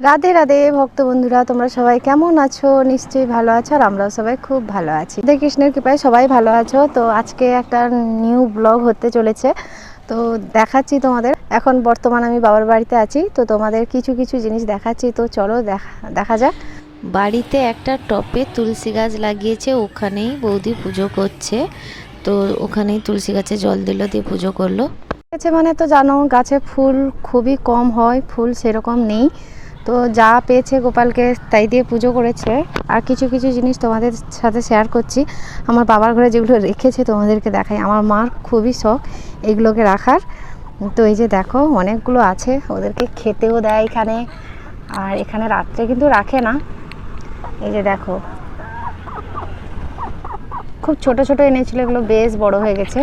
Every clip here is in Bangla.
রাধে রাধে ভক্ত বন্ধুরা তোমরা সবাই কেমন আছো? নিশ্চয়ই ভালো আছো আর আমরাও সবাই খুব ভালো আছি। রাধে কৃষ্ণের কৃপায় সবাই ভালো আছো। তো আজকে একটা নিউ ব্লগ হতে চলেছে। তো দেখাচ্ছি তোমাদের। এখন বর্তমান আমি বাবার বাড়িতে আছি। তো তোমাদের কিছু কিছু জিনিস দেখাচ্ছি। তো চলো দেখা দেখা যাক। বাড়িতে একটা টপে তুলসী গাছ লাগিয়েছে। ওখানেই বৌদি পুজো করছে। তো ওখানেই তুলসী গাছে জল দিল দিয়ে পুজো করল। আছে মানে তো জানো গাছে ফুল খুবই কম হয়। ফুল সেরকম নেই। তো যা পেয়েছে গোপালকে তাই দিয়ে পুজো করেছে। আর কিছু কিছু জিনিস তোমাদের সাথে শেয়ার করছি। আমার বাবার ঘরে যেগুলো রেখেছে তোমাদেরকে দেখাই। আমার মার খুবই শখ এগুলোকে রাখার। তো এই যে দেখো, অনেকগুলো আছে। ওদেরকে খেতেও দেয় এখানে। আর এখানে রাত্রে কিন্তু রাখে না। এই যে দেখো। খুব ছোট ছোট এনেছিল এগুলো, বেশ বড় হয়ে গেছে।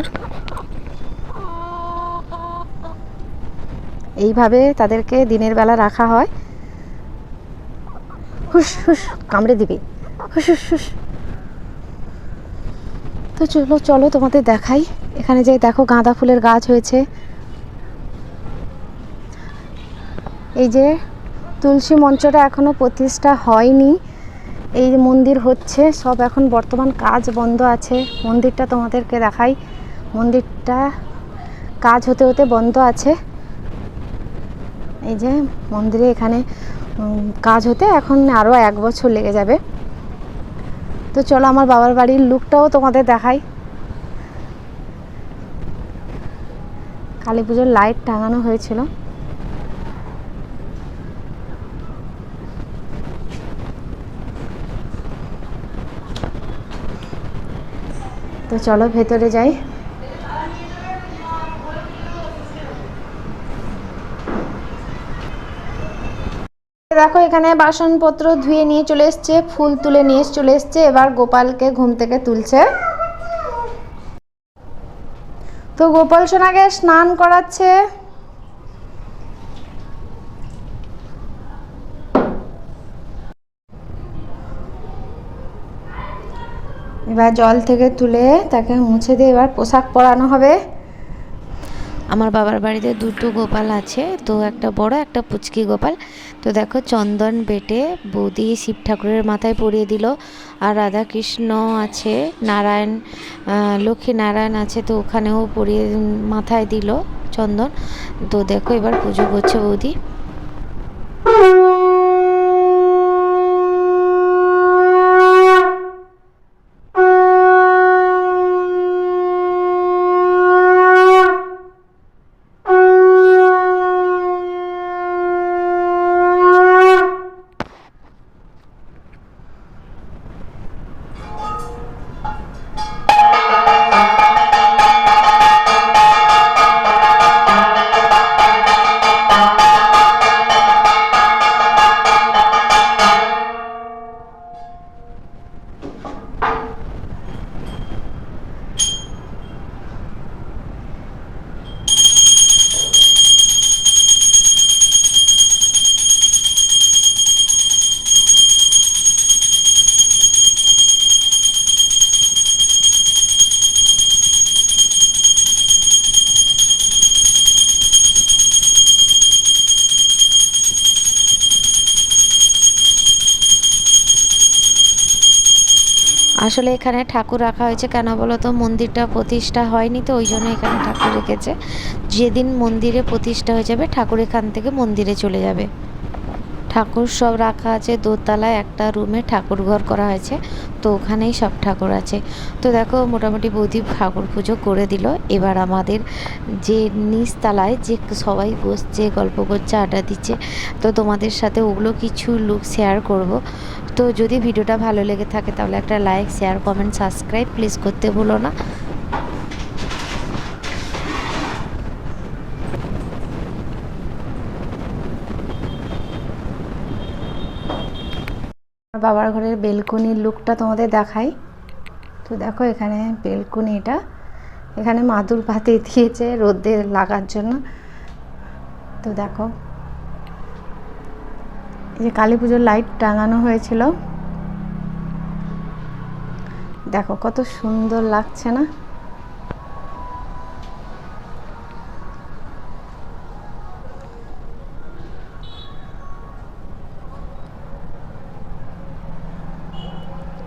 এইভাবে তাদেরকে দিনের বেলা রাখা হয়। হুস হুস কামড়ে দিবি। হুস হুস হুস তো চলো চলো তোমাদের দেখাই। এখানে যে দেখো গাঁদা ফুলের গাছ হয়েছে। এই যে তুলসী মঞ্চটা এখনও প্রতিষ্ঠা হয়নি। এই মন্দির হচ্ছে, সব এখন বর্তমান কাজ বন্ধ আছে। মন্দিরটা তোমাদেরকে দেখাই। মন্দিরটা কাজ হতে হতে বন্ধ আছে। এই যে মন্দিরে এখানে কাজ হতে এখন আরও এক বছর লেগে যাবে। তো চলো আমার বাবার বাড়ির লুকটাও তোমাদের দেখাই। কালী পুজোর লাইট টাঙানো হয়েছিল। তো চলো ভেতরে যাই। দেখো, এখানে বাসনপত্র ধুয়ে নিয়ে চলে এসছে, ফুল তুলে নিয়ে চলে এসছে, এবার গোপালকে ঘুম থেকে তুলছে। তো গোপাল সোনাকে স্নান করাচ্ছে। এবার জল থেকে তুলে তাকে মুছে দিয়ে এবার পোশাক পরানো হবে। আমার বাবার বাড়িতে দুটো গোপাল আছে, তো একটা বড়, একটা পুচকি গোপাল। তো দেখো, চন্দন বেটে বৌদি শিব ঠাকুরের মাথায় পরিয়ে দিল, আর রাধা কৃষ্ণ আছে, নারায়ণ লক্ষ্মী নারায়ণ আছে, তো ওখানেও পরিয়ে মাথায় দিল চন্দন। তো দেখো, এবার পুজো করছে বৌদি। আসলে এখানে ঠাকুর রাখা হয়েছে কেন বলো তো? মন্দিরটা প্রতিষ্ঠা হয়নি তো, ওই জন্য এখানে ঠাকুর রেখেছে। যেদিন মন্দিরে প্রতিষ্ঠা হয়ে যাবে, ঠাকুর এখান থেকে মন্দিরে চলে যাবে। ঠাকুর সব রাখা আছে। দোতলায় একটা রুমে ঠাকুর ঘর করা হয়েছে। তো ওখানেই সব ঠাকুর আছে। তো দেখো, মোটামুটি বৌদি ঠাকুর পুজো করে দিল। এবার আমাদের যে নিচতলায় যে সবাই বসছে, গল্প করছে, আড্ডা দিচ্ছে, তো তোমাদের সাথে ওগুলো কিছু লুক শেয়ার করব। তো যদি ভিডিওটা ভালো লেগে থাকে তাহলে একটা like share comment subscribe please করতে ভুলো না। বাবার ঘরের বেলকনির লুকটা তোমাদের দেখাই। তো দেখো এখানে বেলকনিটা এখানে মাদুর পাতে দিয়েছে রোদে লাগার জন্য। তো দেখো। এই যে কালী পুজোর লাইট টাঙানো হয়েছিল। দেখো কত সুন্দর লাগছে না?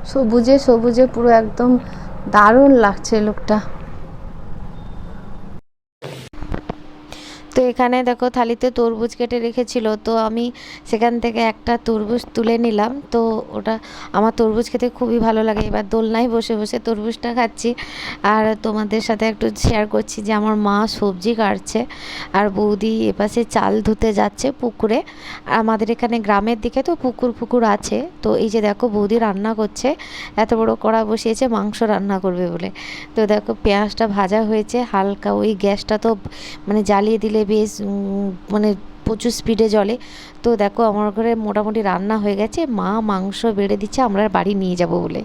সবুজে সবুজে পুরো একদম দারুণ লাগছে লোকটা। এখানে দেখো থালিতে তরমুজ কেটে রেখেছিল, তো আমি সেখান থেকে একটা তরমুজ তুলে নিলাম। তো ওটা, আমার তরমুজ খেতে খুবই ভালো লাগে। এবার দোলনায় বসে বসে তরমুজটা খাচ্ছি। আর তোমাদের সাথে একটু শেয়ার করছি যে আমার মা সবজি কাটছে আর বৌদি এপাশে চাল ধুতে যাচ্ছে পুকুরে। আমাদের এখানে গ্রামের দিকে তো পুকুর পুকুর আছে। তো এই যে দেখো বৌদি রান্না করছে, এত বড় কড়া বসিয়েছে, মাংস রান্না করবে বলে। তো দেখো পেঁয়াজটা ভাজা হয়েছে, হালকা ওই গ্যাসটা তো মানে জ্বালিয়ে দিলে বেশ মানে প্রচুর স্পিডে জলে। তো দেখো, আমার ঘরে মোটামুটি রান্না হয়ে গেছে। মা মাংস বেড়ে দিচ্ছে, আমরা বাড়ি নিয়ে যাব বলে।